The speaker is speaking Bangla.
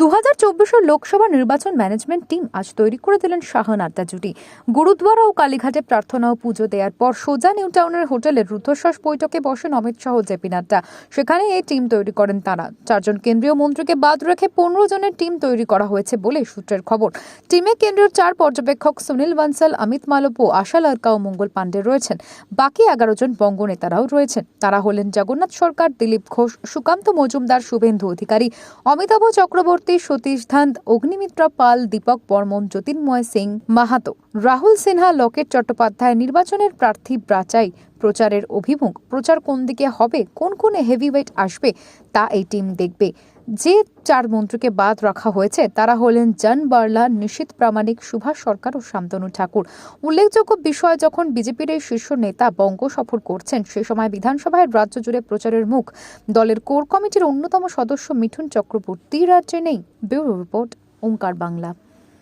দু হাজার চব্বিশের লোকসভা নির্বাচন ম্যানেজমেন্ট টিম আজ তৈরি করে দিলেন শাহান আড্ডা জুটি গুরুদ্বারা ও কালীঘাটে প্রার্থনা ও পুজো দেওয়ার পর সোজা নিউ টাউনের হোটেলে রুদ্ধশ্বাস বৈঠকে বসেন অমিত শাহ ও জেপি নাড্ডা। সেখানে এই টিম তৈরি করেন তারা। চারজন কেন্দ্রীয় মন্ত্রীকে বাদ রেখে পনেরো জনের টিম তৈরি করা হয়েছে বলে সূত্রের খবর। টিমে কেন্দ্রীয় চার পর্যবেক্ষক সুনীল বানসাল, অমিত মালব্য আশা লারকা ও মঙ্গল পাণ্ডে রয়েছেন। বাকি এগারো জন বঙ্গ নেতারাও রয়েছেন। তারা হলেন জগন্নাথ সরকার, দিলীপ ঘোষ, সুকান্ত মজুমদার, শুভেন্দু অধিকারী, অমিতাভ চক্রবর্তী সতীশ ধান্ত অগ্নিমিত্রা পাল, দীপক বর্মন, জ্যোতির্ময় সিং মাহাতো। রাহুল সিনহা, লকেট চট্টোপাধ্যায় নির্বাচনের প্রার্থী বাচাই প্রচারের অভিমুখ, প্রচার কোন দিকে হবে, কোন কোন হেভিওয়েট আসবে, তা এই টিম দেখবে। যে চার মন্ত্রীকে বাদ রাখা হয়েছে, তারা হলেন জন বার্লা, নিশীত প্রামাণিক, সুভাষ সরকার ও শান্তনু ঠাকুর। উল্লেখযোগ্য বিষয়, যখন বিজেপির এই শীর্ষ নেতা বঙ্গ সফর করছেন, সে সময় বিধানসভায় রাজ্য জুড়ে প্রচারের মুখ। দলের কোর কমিটির অন্যতম সদস্য মিঠুন চক্রবর্তী, রাজ্যে নেই। Bureau report, Omkar Bangla.